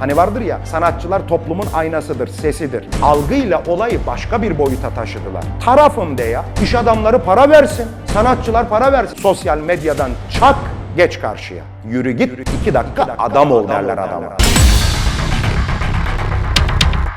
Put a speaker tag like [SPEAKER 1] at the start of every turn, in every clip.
[SPEAKER 1] Hani vardır ya sanatçılar toplumun aynasıdır, sesidir. Algıyla olayı başka bir boyuta taşıdılar. Tarafım de ya. İş adamları para versin. Sanatçılar para versin. Sosyal medyadan çak geç karşıya. Yürü git iki dakika adam ol derler adama.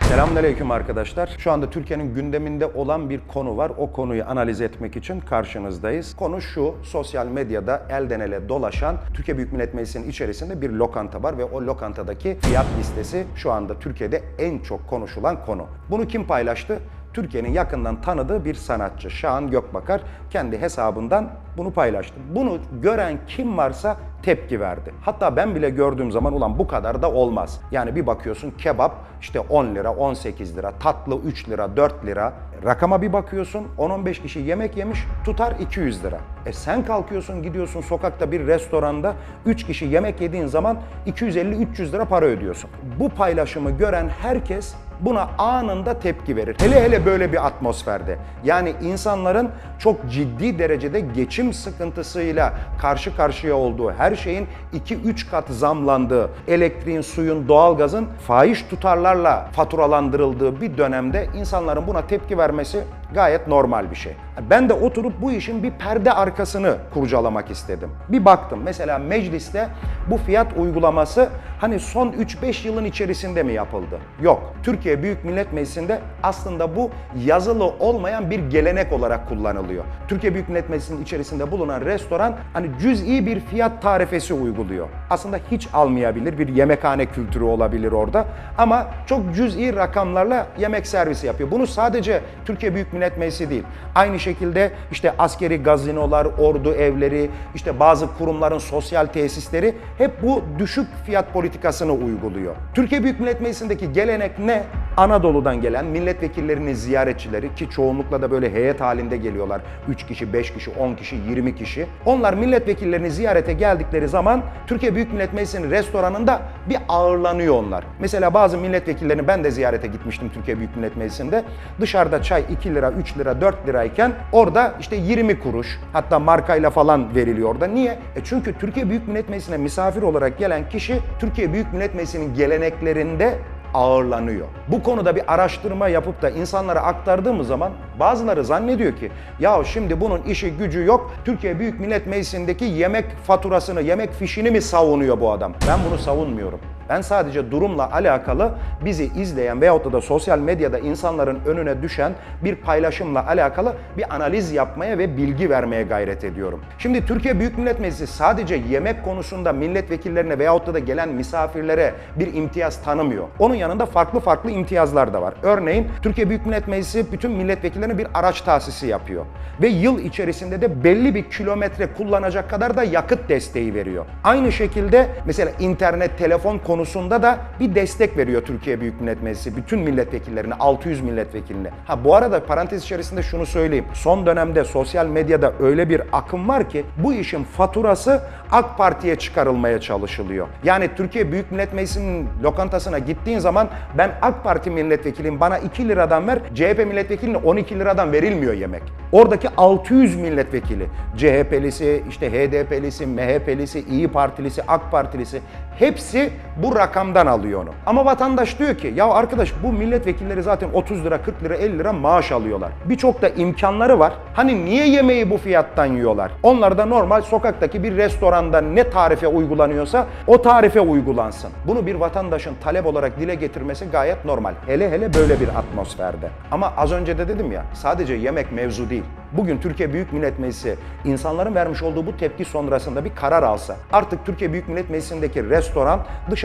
[SPEAKER 1] Selamünaleyküm arkadaşlar. Şu anda Türkiye'nin gündeminde olan bir konu var. O konuyu analiz etmek için karşınızdayız. Konu şu, sosyal medyada elden ele dolaşan Türkiye Büyük Millet Meclisi'nin içerisinde bir lokanta var ve o lokantadaki fiyat listesi şu anda Türkiye'de en çok konuşulan konu. Bunu kim paylaştı? Türkiye'nin yakından tanıdığı bir sanatçı Şahan Gökbakar kendi hesabından bunu paylaştı. Bunu gören kim varsa tepki verdi. Hatta ben bile gördüğüm zaman ulan bu kadar da olmaz. Yani bir bakıyorsun kebap işte 10 lira, 18 lira, tatlı 3 lira, 4 lira. Rakama bir bakıyorsun 10-15 kişi yemek yemiş tutar 200 lira. E sen kalkıyorsun gidiyorsun sokakta bir restoranda 3 kişi yemek yediğin zaman 250-300 lira para ödüyorsun. Bu paylaşımı gören herkes buna anında tepki verir. Hele hele böyle bir atmosferde. Yani insanların çok ciddi derecede geçim sıkıntısıyla karşı karşıya olduğu, her şeyin 2-3 kat zamlandığı, elektriğin, suyun, doğalgazın fahiş tutarlarla faturalandırıldığı bir dönemde insanların buna tepki vermesi gayet normal bir şey. Ben de oturup bu işin bir perde arkasını kurcalamak istedim. Bir baktım mesela mecliste bu fiyat uygulaması hani son 3-5 yılın içerisinde mi yapıldı? Yok. Türkiye Büyük Millet Meclisi'nde aslında bu yazılı olmayan bir gelenek olarak kullanılıyor. Türkiye Büyük Millet Meclisi'nin içerisinde bulunan restoran hani cüz'i bir fiyat tarifesi uyguluyor. Aslında hiç almayabilir bir yemekhane kültürü olabilir orada ama çok cüz'i rakamlarla yemek servisi yapıyor. Bunu sadece Türkiye Büyük Millet Meclisi değil. Aynı şekilde işte askeri gazinolar, ordu evleri, işte bazı kurumların sosyal tesisleri hep bu düşük fiyat politikasını uyguluyor. Türkiye Büyük Millet Meclisi'ndeki gelenek ne? Anadolu'dan gelen milletvekillerinin ziyaretçileri ki çoğunlukla da böyle heyet halinde geliyorlar. 3 kişi, 5 kişi, 10 kişi, 20 kişi. Onlar milletvekillerini ziyarete geldikleri zaman Türkiye Büyük Millet Meclisi'nin restoranında bir ağırlanıyor onlar. Mesela bazı milletvekillerini ben de ziyarete gitmiştim Türkiye Büyük Millet Meclisi'nde. Dışarıda çay 2 lira, 3 lira, 4 lirayken orada işte 20 kuruş hatta markayla falan veriliyor orada. Niye? E çünkü Türkiye Büyük Millet Meclisi'ne misafir olarak gelen kişi Türkiye Büyük Millet Meclisi'nin geleneklerinde ağırlanıyor. Bu konuda bir araştırma yapıp da insanlara aktardığımız zaman bazıları zannediyor ki ya şimdi bunun işi gücü yok. Türkiye Büyük Millet Meclisi'ndeki yemek faturasını, yemek fişini mi savunuyor bu adam? Ben bunu savunmuyorum. Ben sadece durumla alakalı bizi izleyen veyahut da sosyal medyada insanların önüne düşen bir paylaşımla alakalı bir analiz yapmaya ve bilgi vermeye gayret ediyorum. Şimdi Türkiye Büyük Millet Meclisi sadece yemek konusunda milletvekillerine veyahut da gelen misafirlere bir imtiyaz tanımıyor. Onun yanında farklı farklı imtiyazlar da var. Örneğin Türkiye Büyük Millet Meclisi bütün milletvekillerine bir araç tahsisi yapıyor. Ve yıl içerisinde de belli bir kilometre kullanacak kadar da yakıt desteği veriyor. Aynı şekilde mesela internet, telefon konusunda da bir destek veriyor Türkiye Büyük Millet Meclisi bütün milletvekillerine, 600 milletvekiline. Ha bu arada parantez içerisinde şunu söyleyeyim. Son dönemde sosyal medyada öyle bir akım var ki bu işin faturası AK Parti'ye çıkarılmaya çalışılıyor. Yani Türkiye Büyük Millet Meclisi'nin lokantasına gittiğin zaman ben AK Parti milletvekiliyim bana 2 liradan ver, CHP milletvekiline 12 liradan verilmiyor yemek. Oradaki 600 milletvekili, CHP'lisi, işte HDP'lisi, MHP'lisi, İyi Partilisi, AK Partilisi hepsi bu rakamdan alıyor onu. Ama vatandaş diyor ki ya arkadaş bu milletvekilleri zaten 30 lira, 40 lira, 50 lira maaş alıyorlar. Birçok da imkanları var. Hani niye yemeği bu fiyattan yiyorlar? Onlar da normal sokaktaki bir restoranda ne tarife uygulanıyorsa o tarife uygulansın. Bunu bir vatandaşın talep olarak dile getirmesi gayet normal. Hele hele böyle bir atmosferde. Ama az önce de dedim ya sadece yemek mevzu değil. Bugün Türkiye Büyük Millet Meclisi insanların vermiş olduğu bu tepki sonrasında bir karar alsa artık Türkiye Büyük Millet Meclisi'ndeki restoran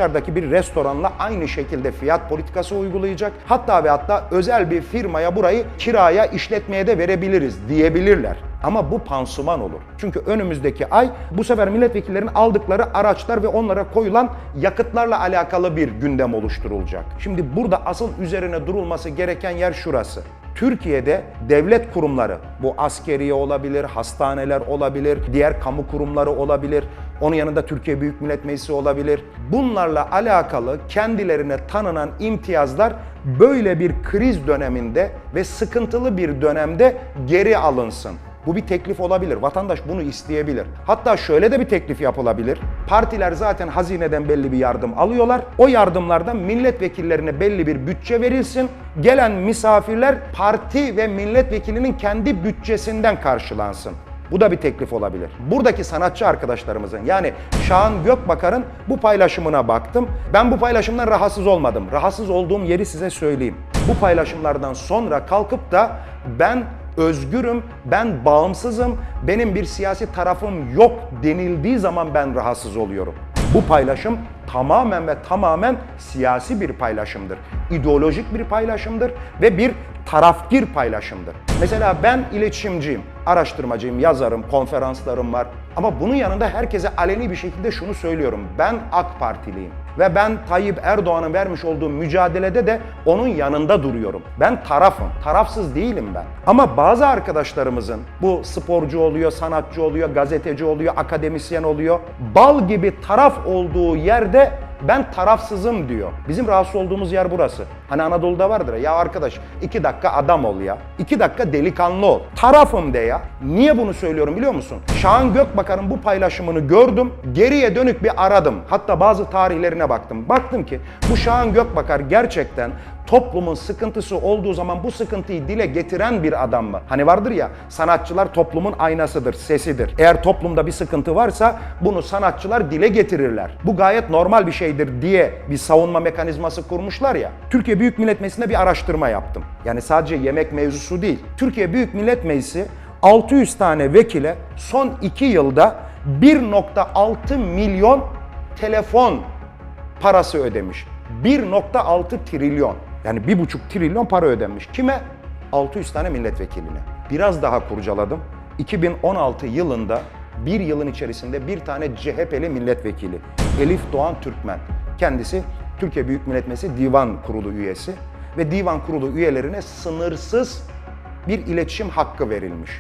[SPEAKER 1] dışarıdaki bir restoranla aynı şekilde fiyat politikası uygulayacak. Hatta ve hatta özel bir firmaya burayı kiraya işletmeye de verebiliriz diyebilirler. Ama bu pansuman olur. Çünkü önümüzdeki ay bu sefer milletvekillerinin aldıkları araçlar ve onlara koyulan yakıtlarla alakalı bir gündem oluşturulacak. Şimdi burada asıl üzerine durulması gereken yer şurası. Türkiye'de devlet kurumları, bu askeriye olabilir, hastaneler olabilir, diğer kamu kurumları olabilir, onun yanında Türkiye Büyük Millet Meclisi olabilir. Bunlarla alakalı kendilerine tanınan imtiyazlar böyle bir kriz döneminde ve sıkıntılı bir dönemde geri alınsın. Bu bir teklif olabilir. Vatandaş bunu isteyebilir. Hatta şöyle de bir teklif yapılabilir. Partiler zaten hazineden belli bir yardım alıyorlar. O yardımlardan milletvekillerine belli bir bütçe verilsin. Gelen misafirler parti ve milletvekilinin kendi bütçesinden karşılansın. Bu da bir teklif olabilir. Buradaki sanatçı arkadaşlarımızın yani Şahan Gökbakar'ın bu paylaşımına baktım. Ben bu paylaşımdan rahatsız olmadım. Rahatsız olduğum yeri size söyleyeyim. Bu paylaşımlardan sonra kalkıp da ben özgürüm, ben bağımsızım, benim bir siyasi tarafım yok denildiği zaman ben rahatsız oluyorum. Bu paylaşım tamamen ve tamamen siyasi bir paylaşımdır. İdeolojik bir paylaşımdır ve bir tarafgir paylaşımdır. Mesela ben iletişimciyim, araştırmacıyım, yazarım, konferanslarım var. Ama bunun yanında herkese aleni bir şekilde şunu söylüyorum. Ben AK Partiliyim ve ben Tayyip Erdoğan'ın vermiş olduğu mücadelede de onun yanında duruyorum. Ben tarafım, tarafsız değilim ben. Ama bazı arkadaşlarımızın bu sporcu oluyor, sanatçı oluyor, gazeteci oluyor, akademisyen oluyor. Bal gibi taraf olduğu yerde ben tarafsızım diyor. Bizim rahatsız olduğumuz yer burası. Hani Anadolu'da vardır ya, ya arkadaş iki dakika adam ol ya. iki dakika delikanlı ol. Tarafım de ya. Niye bunu söylüyorum biliyor musun? Şahan Gökbakar'ın bu paylaşımını gördüm. Geriye dönük bir aradım. Hatta bazı tarihlerine baktım. Baktım ki bu Şahan Gökbakar gerçekten toplumun sıkıntısı olduğu zaman bu sıkıntıyı dile getiren bir adam mı? Hani vardır ya sanatçılar toplumun aynasıdır, sesidir. Eğer toplumda bir sıkıntı varsa bunu sanatçılar dile getirirler. Bu gayet normal bir şeydir diye bir savunma mekanizması kurmuşlar ya. Türkiye Büyük Millet Meclisi'nde bir araştırma yaptım. Yani sadece yemek mevzusu değil. Türkiye Büyük Millet Meclisi 600 tane vekile son 2 yılda 1.6 milyon telefon parası ödemiş. 1.6 trilyon. Yani 1.5 trilyon para ödenmiş. Kime? 600 tane milletvekiline. Biraz daha kurcaladım. 2016 yılında bir yılın içerisinde bir tane CHP'li milletvekili Elif Doğan Türkmen. Kendisi Türkiye Büyük Millet Meclisi Divan Kurulu üyesi ve Divan Kurulu üyelerine sınırsız bir iletişim hakkı verilmiş.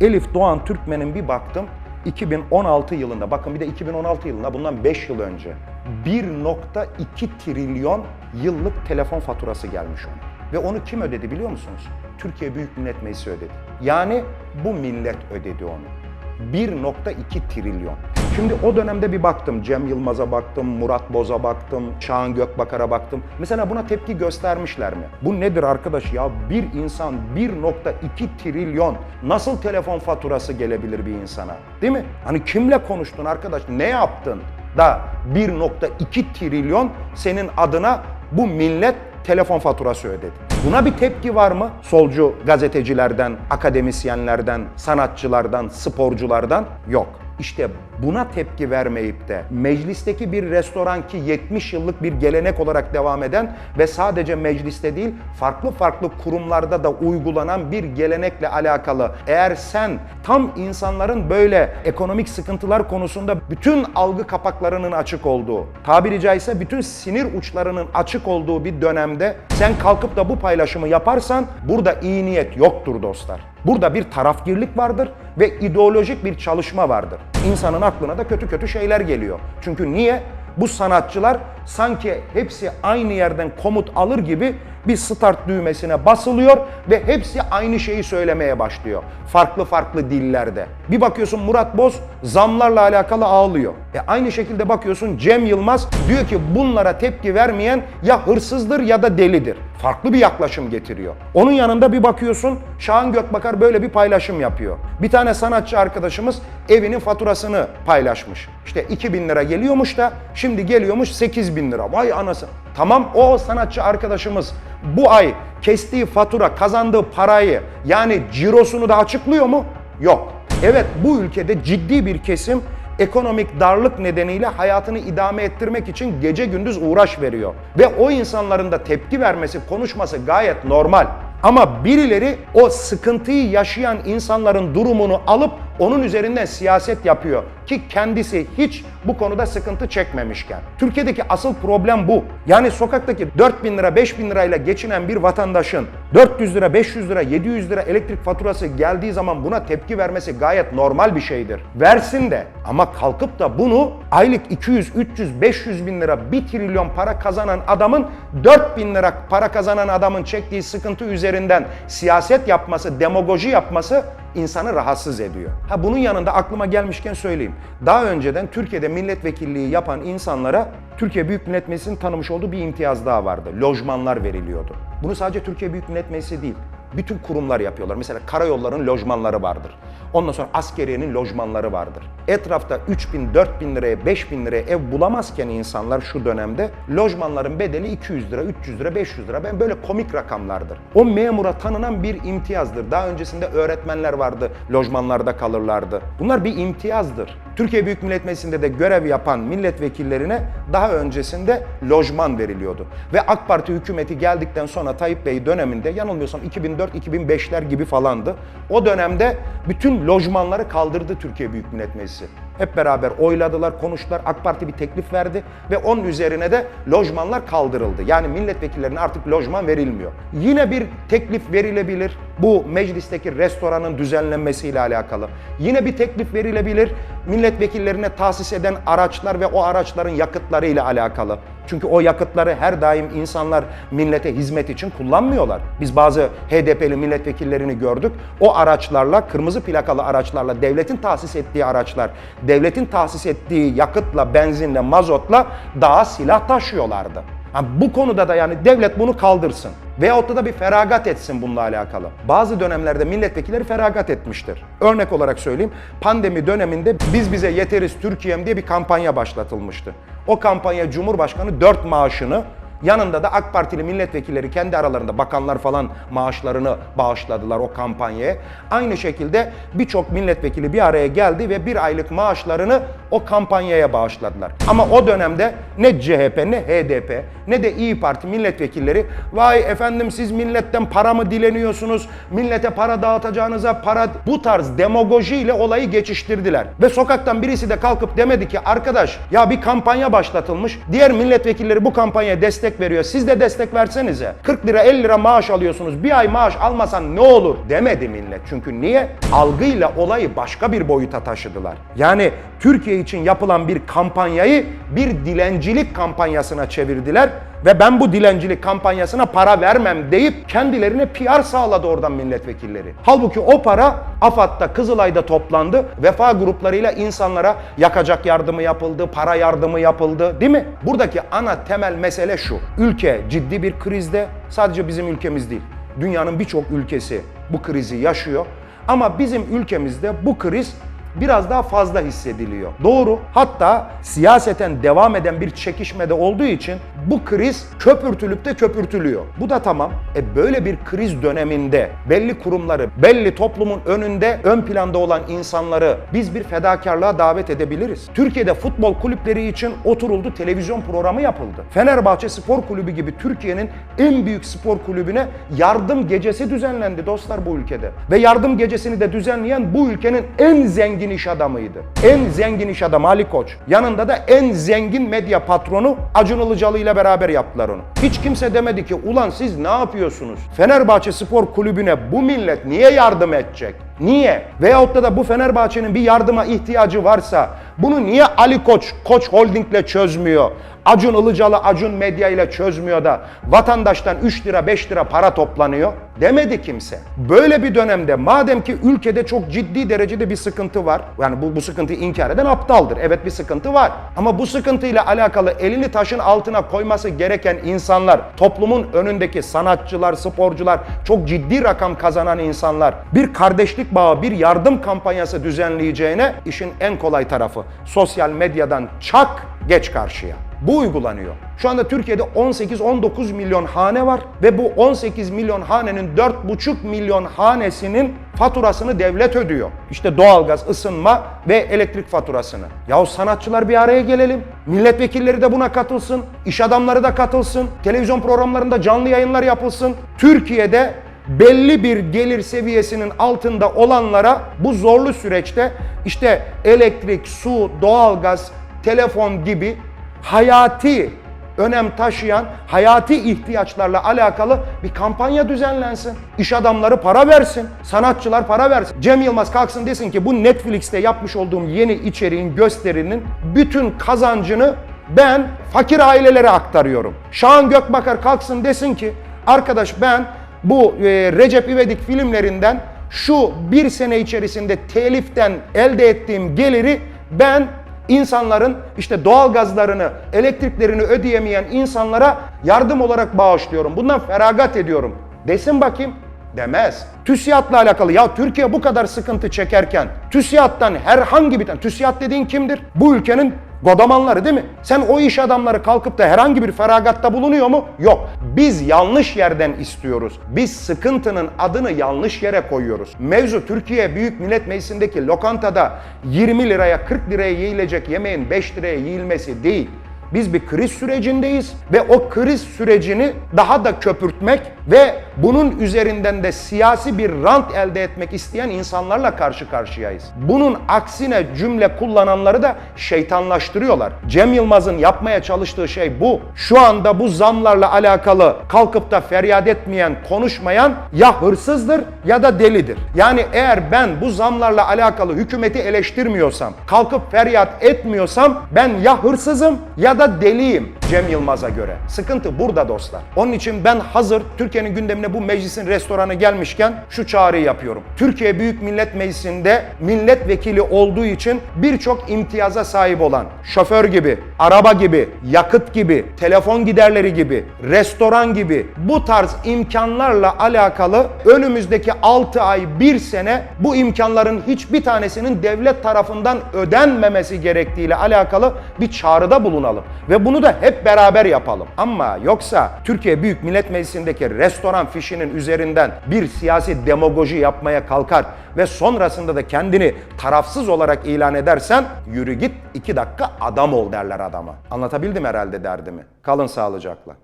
[SPEAKER 1] Elif Doğan Türkmen'in bir baktım 2016 yılında bakın bir de 2016 yılında bundan 5 yıl önce 1.2 trilyon yıllık telefon faturası gelmiş ona. Ve onu kim ödedi biliyor musunuz? Türkiye Büyük Millet Meclisi ödedi. Yani bu millet ödedi onu. 1.2 trilyon. Şimdi o dönemde bir baktım. Cem Yılmaz'a baktım, Murat Boz'a baktım, Şahan Gökbakar'a baktım. Mesela buna tepki göstermişler mi? Bu nedir arkadaş ya? Bir insan 1.2 trilyon nasıl telefon faturası gelebilir bir insana? Değil mi? Hani kimle konuştun arkadaş? Ne yaptın? Da 1.2 trilyon senin adına bu millet telefon faturası ödedi. Buna bir tepki var mı? Solcu gazetecilerden, akademisyenlerden, sanatçılardan, sporculardan yok. İşte buna tepki vermeyip de meclisteki bir restoran ki 70 yıllık bir gelenek olarak devam eden ve sadece mecliste değil farklı farklı kurumlarda da uygulanan bir gelenekle alakalı eğer sen tam insanların böyle ekonomik sıkıntılar konusunda bütün algı kapaklarının açık olduğu, tabiri caizse bütün sinir uçlarının açık olduğu bir dönemde sen kalkıp da bu paylaşımı yaparsan burada iyi niyet yoktur dostlar. Burada bir tarafgirlik vardır ve ideolojik bir çalışma vardır. İnsanın aklına da kötü kötü şeyler geliyor. Çünkü niye? Bu sanatçılar sanki hepsi aynı yerden komut alır gibi bir start düğmesine basılıyor ve hepsi aynı şeyi söylemeye başlıyor. Farklı farklı dillerde. Bir bakıyorsun Murat Boz zamlarla alakalı ağlıyor. E aynı şekilde bakıyorsun Cem Yılmaz diyor ki bunlara tepki vermeyen ya hırsızdır ya da delidir. Farklı bir yaklaşım getiriyor. Onun yanında bir bakıyorsun Şahan Gökbakar böyle bir paylaşım yapıyor. Bir tane sanatçı arkadaşımız evinin faturasını paylaşmış. İşte 2000 lira geliyormuş da şimdi geliyormuş 8 bin lira. Vay anası. Tamam o sanatçı arkadaşımız bu ay kestiği fatura, kazandığı parayı yani cirosunu da açıklıyor mu? Yok. Evet bu ülkede ciddi bir kesim ekonomik darlık nedeniyle hayatını idame ettirmek için gece gündüz uğraş veriyor. Ve o insanların da tepki vermesi, konuşması gayet normal. Ama birileri o sıkıntıyı yaşayan insanların durumunu alıp onun üzerinden siyaset yapıyor ki kendisi hiç bu konuda sıkıntı çekmemişken. Türkiye'deki asıl problem bu. Yani sokaktaki 4 bin lira 5 bin lirayla geçinen bir vatandaşın 400 lira 500 lira 700 lira elektrik faturası geldiği zaman buna tepki vermesi gayet normal bir şeydir. Versin de ama kalkıp da bunu aylık 200, 300, 500 bin lira 1 trilyon para kazanan adamın 4 bin lira para kazanan adamın çektiği sıkıntı üzerinden siyaset yapması, demagoji yapması insanı rahatsız ediyor. Ha bunun yanında aklıma gelmişken söyleyeyim. Daha önceden Türkiye'de milletvekilliği yapan insanlara Türkiye Büyük Millet Meclisi'nin tanımış olduğu bir imtiyaz daha vardı. Lojmanlar veriliyordu. Bunu sadece Türkiye Büyük Millet Meclisi değil, bütün kurumlar yapıyorlar. Mesela karayolların lojmanları vardır. Ondan sonra askeriyenin lojmanları vardır. Etrafta 3 bin, 4 bin liraya, 5 bin liraya ev bulamazken insanlar şu dönemde lojmanların bedeli 200 lira, 300 lira, 500 lira. Ben böyle komik rakamlardır. O memura tanınan bir imtiyazdır. Daha öncesinde öğretmenler vardı, lojmanlarda kalırlardı. Bunlar bir imtiyazdır. Türkiye Büyük Millet Meclisi'nde de görev yapan milletvekillerine daha öncesinde lojman veriliyordu. Ve AK Parti hükümeti geldikten sonra Tayyip Bey döneminde yanılmıyorsam 2004-2005'ler gibi falandı. O dönemde bütün lojmanları kaldırdı Türkiye Büyük Millet Meclisi. Hep beraber oyladılar, konuştular. AK Parti bir teklif verdi ve onun üzerine de lojmanlar kaldırıldı. Yani milletvekillerine artık lojman verilmiyor. Yine bir teklif verilebilir bu meclisteki restoranın düzenlenmesiyle alakalı. Yine bir teklif verilebilir milletvekillerine tahsis eden araçlar ve o araçların yakıtları ile alakalı. Çünkü o yakıtları her daim insanlar millete hizmet için kullanmıyorlar. Biz bazı HDP'li milletvekillerini gördük. O araçlarla, kırmızı plakalı araçlarla, devletin tahsis ettiği araçlar, devletin tahsis ettiği yakıtla, benzinle, mazotla daha silah taşıyorlardı. Ha, bu konuda da yani devlet bunu kaldırsın. Veyahut da bir feragat etsin bununla alakalı. Bazı dönemlerde milletvekilleri feragat etmiştir. Örnek olarak söyleyeyim, pandemi döneminde Biz Bize Yeteriz Türkiye'm diye bir kampanya başlatılmıştı. O kampanya Cumhurbaşkanı 4 maaşını Yanında da AK Partili milletvekilleri kendi aralarında bakanlar falan maaşlarını bağışladılar o kampanyaya. Aynı şekilde birçok milletvekili bir araya geldi ve bir aylık maaşlarını o kampanyaya bağışladılar. Ama o dönemde ne CHP ne HDP ne de İyi Parti milletvekilleri vay efendim siz milletten para mı dileniyorsunuz? Millete para dağıtacağınıza para bu tarz demagojiyle olayı geçiştirdiler. Ve sokaktan birisi de kalkıp demedi ki arkadaş ya bir kampanya başlatılmış. Diğer milletvekilleri bu kampanyaya destek veriyor. Siz de destek versenize. 40 lira 50 lira maaş alıyorsunuz. Bir ay maaş almasan ne olur demedi millet. Çünkü niye? Algıyla olayı başka bir boyuta taşıdılar. Yani Türkiye için yapılan bir kampanyayı bir dilencilik kampanyasına çevirdiler ve ben bu dilencilik kampanyasına para vermem deyip kendilerine PR sağladı oradan milletvekilleri. Halbuki o para AFAD'da, Kızılay'da toplandı. Vefa gruplarıyla insanlara yakacak yardımı yapıldı, para yardımı yapıldı değil mi? Buradaki ana temel mesele şu. Ülke ciddi bir krizde. Sadece bizim ülkemiz değil. Dünyanın birçok ülkesi bu krizi yaşıyor. Ama bizim ülkemizde bu kriz biraz daha fazla hissediliyor. Doğru. Hatta siyaseten devam eden bir çekişmede olduğu için bu kriz köpürtülüp de köpürtülüyor. Bu da tamam. E böyle bir kriz döneminde belli kurumları, belli toplumun önünde ön planda olan insanları biz bir fedakarlığa davet edebiliriz. Türkiye'de futbol kulüpleri için oturuldu, televizyon programı yapıldı. Fenerbahçe Spor Kulübü gibi Türkiye'nin en büyük spor kulübüne yardım gecesi düzenlendi dostlar bu ülkede. Ve yardım gecesini de düzenleyen bu ülkenin en zengin iş adamıydı. En zengin iş adamı Ali Koç. Yanında da en zengin medya patronu Acun Ilıcalı ile beraber yaptılar onu. Hiç kimse demedi ki ulan siz ne yapıyorsunuz? Fenerbahçe Spor Kulübü'ne bu millet niye yardım edecek? Niye? Veyahut da, da bu Fenerbahçe'nin bir yardıma ihtiyacı varsa bunu niye Ali Koç, Koç Holding'le çözmüyor? Acun Ilıcalı, Acun Medya ile çözmüyor da vatandaştan 3 lira 5 lira para toplanıyor demedi kimse. Böyle bir dönemde madem ki ülkede çok ciddi derecede bir sıkıntı var. Yani bu, bu sıkıntıyı inkar eden aptaldır. Evet bir sıkıntı var. Ama bu sıkıntıyla alakalı elini taşın altına koyması gereken insanlar, toplumun önündeki sanatçılar, sporcular, çok ciddi rakam kazanan insanlar bir kardeşlik bağı, bir yardım kampanyası düzenleyeceğine işin en kolay tarafı sosyal medyadan çak geç karşıya. Bu uygulanıyor. Şu anda Türkiye'de 18-19 milyon hane var ve bu 18 milyon hanenin 4,5 milyon hanesinin faturasını devlet ödüyor. İşte doğalgaz, ısınma ve elektrik faturasını. Yahu sanatçılar bir araya gelelim. Milletvekilleri de buna katılsın. iş adamları da katılsın. Televizyon programlarında canlı yayınlar yapılsın. Türkiye'de belli bir gelir seviyesinin altında olanlara bu zorlu süreçte işte elektrik, su, doğalgaz, telefon gibi hayati önem taşıyan hayati ihtiyaçlarla alakalı bir kampanya düzenlensin. İş adamları para versin, sanatçılar para versin. Cem Yılmaz kalksın desin ki bu Netflix'te yapmış olduğum yeni içeriğin gösterinin bütün kazancını ben fakir ailelere aktarıyorum. Şahan Gökbakar kalksın desin ki arkadaş ben bu e, Recep İvedik filmlerinden şu bir sene içerisinde teliften elde ettiğim geliri ben insanların işte doğalgazlarını, elektriklerini ödeyemeyen insanlara yardım olarak bağışlıyorum. Bundan feragat ediyorum. Desin bakayım. Demez. TÜSİAD'la alakalı ya Türkiye bu kadar sıkıntı çekerken TÜSİAD'dan herhangi bir tane TÜSİAD dediğin kimdir? Bu ülkenin godamanları değil mi? Sen o iş adamları kalkıp da herhangi bir feragatta bulunuyor mu? Yok. Biz yanlış yerden istiyoruz. Biz sıkıntının adını yanlış yere koyuyoruz. Mevzu Türkiye Büyük Millet Meclisi'ndeki lokantada 20 liraya 40 liraya yiyilecek yemeğin 5 liraya yiyilmesi değil. Biz bir kriz sürecindeyiz ve o kriz sürecini daha da köpürtmek ve bunun üzerinden de siyasi bir rant elde etmek isteyen insanlarla karşı karşıyayız. Bunun aksine cümle kullananları da şeytanlaştırıyorlar. Cem Yılmaz'ın yapmaya çalıştığı şey bu. Şu anda bu zamlarla alakalı kalkıp da feryat etmeyen, konuşmayan ya hırsızdır ya da delidir. Yani eğer ben bu zamlarla alakalı hükümeti eleştirmiyorsam, kalkıp feryat etmiyorsam ben ya hırsızım ya da deliyim Cem Yılmaz'a göre. Sıkıntı burada dostlar. Onun için ben hazır Türkiye'nin gündemine bu meclisin restoranı gelmişken şu çağrıyı yapıyorum. Türkiye Büyük Millet Meclisi'nde milletvekili olduğu için birçok imtiyaza sahip olan şoför gibi, araba gibi, yakıt gibi, telefon giderleri gibi, restoran gibi bu tarz imkanlarla alakalı önümüzdeki 6 ay 1 sene bu imkanların hiçbir tanesinin devlet tarafından ödenmemesi gerektiğiyle alakalı bir çağrıda bulunalım. Ve bunu da beraber yapalım. Ama yoksa Türkiye Büyük Millet Meclisi'ndeki restoran fişinin üzerinden bir siyasi demagoji yapmaya kalkar ve sonrasında da kendini tarafsız olarak ilan edersen yürü git iki dakika adam ol derler adama. Anlatabildim herhalde derdimi. Kalın sağlıcakla.